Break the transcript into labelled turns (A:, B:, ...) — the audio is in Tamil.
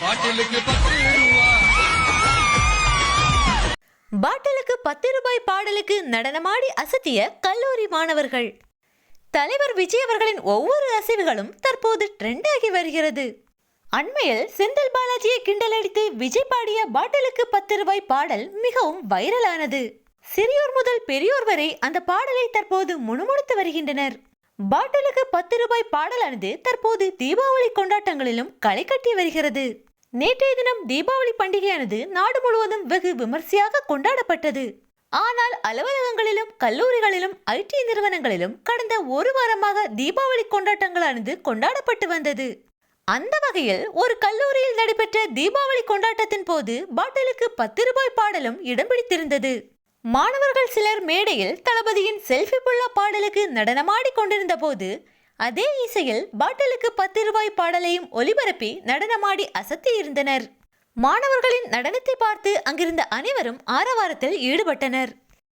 A: பாட்டிலுக்கு பத்து ரூபா.
B: பத்து ரூபாய் பாடலுக்கு நடனமாடி அசத்திய கல்லூரி மாணவர்கள். தலைவர் விஜய் அவர்களின் ஒவ்வொரு அசைவுகளும் தற்போது ட்ரெண்ட் ஆகி வருகிறது. அண்மையில் செந்தில் பாலாஜியை கிண்டலடித்து விஜய் பாடிய பாட்டிலுக்கு பத்து ரூபாய் பாடல் மிகவும் வைரலானது. சிறியோர் முதல் பெரியோர் வரை அந்த பாடலை தற்போது முணுமுணுத்து வருகின்றனர். பாட்டிலுக்கு பத்து ரூபாய் பாடலானது தற்போது தீபாவளி கொண்டாட்டங்களிலும் களை கட்டி வருகிறது. நேற்றைய தினம் தீபாவளி பண்டிகையானது நாடு முழுவதும் வெகு விமர்சையாக கொண்டாடப்பட்டது. ஆனால் அலுவலகங்களிலும் கல்லூரிகளிலும் ஐடி நிறுவனங்களிலும் கடந்த ஒரு வாரமாக தீபாவளி கொண்டாட்டங்களானது கொண்டாடப்பட்டு வந்தது. அந்த வகையில் ஒரு கல்லூரியில் நடைபெற்ற தீபாவளி கொண்டாட்டத்தின் போது பாட்டிலுக்கு பத்து ரூபாய் பாடலும் இடம் பிடித்திருந்தது. மாணவர்கள் சிலர் மேடையில் தளபதியின் செல்ஃபி புல்லா பாடலுக்கு நடனமாடி கொண்டிருந்த போது அதே இசையில் பாட்டிலுக்கு பத்து ரூபாய் பாடலையும் ஒலிபரப்பி நடனமாடி அசத்தி இருந்தனர். மாணவர்களின் நடனத்தை பார்த்து அங்கிருந்த அனைவரும் ஆரவாரத்தில் ஈடுபட்டனர்.